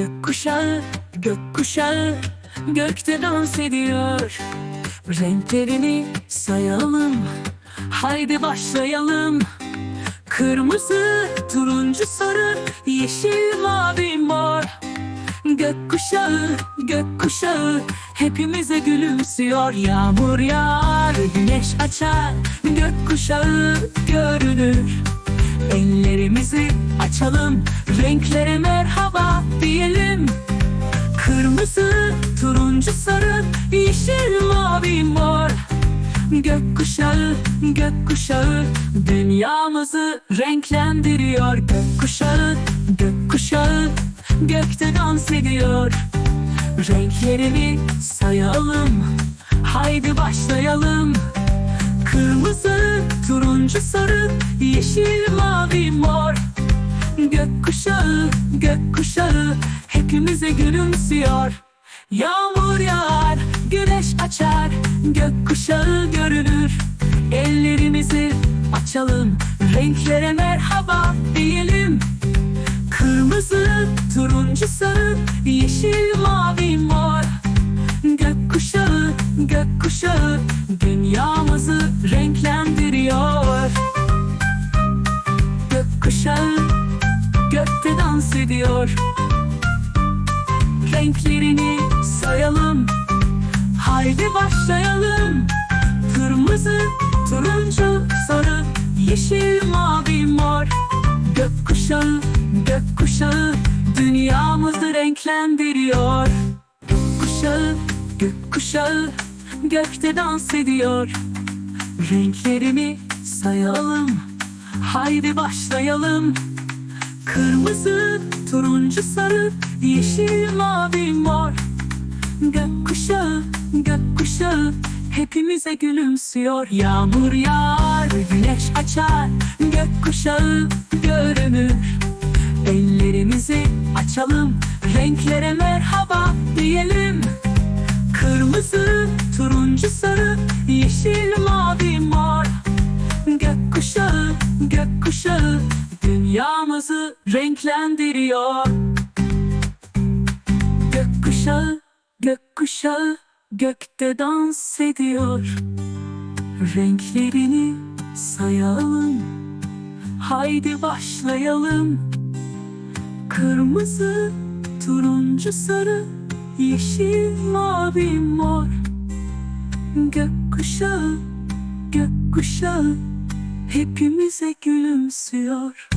Gökkuşağı, gökkuşağı Gökte dans ediyor. Renklerini sayalım Haydi başlayalım. Kırmızı, turuncu, sarı Yeşil, mavi, mor. Gökkuşağı, gökkuşağı Hepimize gülümsüyor. Yağmur yağar, güneş açar Gökkuşağı görünür. Ellerimizi açalım Renklere merhaba diyelim. Kırmızı, turuncu, sarı Yeşil, mavi, mor. Gökkuşağı, gökkuşağı Dünyamızı renklendiriyor. Gökkuşağı, gökkuşağı Gökte dans ediyor. Renklerini sayalım Haydi başlayalım. Kırmızı, turuncu, sarı Yeşil, mavi, mor Gökkuşağı, gökkuşağı Hepimize gülümsüyor Yağmur yağar, güneş açar Gökkuşağı görünür. Ellerimizi açalım Renklere merhaba diyelim. Kırmızı, turuncu, sarı Yeşil, mavi, mor. Gökkuşağı, gökkuşağı Dünyamızı ediyor Renklerini sayalım. Haydi başlayalım. Kırmızı, turuncu, sarı Yeşil, mavi, mor. Gökkuşağı, gökkuşağı Dünyamızı renklendiriyor. Gökkuşağı, gökkuşağı Gökte dans ediyor. Renklerini sayalım. Haydi başlayalım Kırmızı, turuncu, sarı Yeşil, mavi, mor. Gökkuşağı, gökkuşağı Hepimize gülümsüyor. Yağmur yağar, güneş açar. Gökkuşağı görünür. Ellerimizi açalım Renklere merhaba diyelim. Kırmızı, turuncu, sarı Yeşil, mavi, mor. Gökkuşağı, gökkuşağı Dünyamızı renklendiriyor. Gökkuşağı, gökkuşağı Gökte dans ediyor. Renklerini sayalım. Haydi başlayalım. Kırmızı, turuncu, sarı Yeşil, mavi, mor. Gökkuşağı, gökkuşağı Hepimize gülümsüyor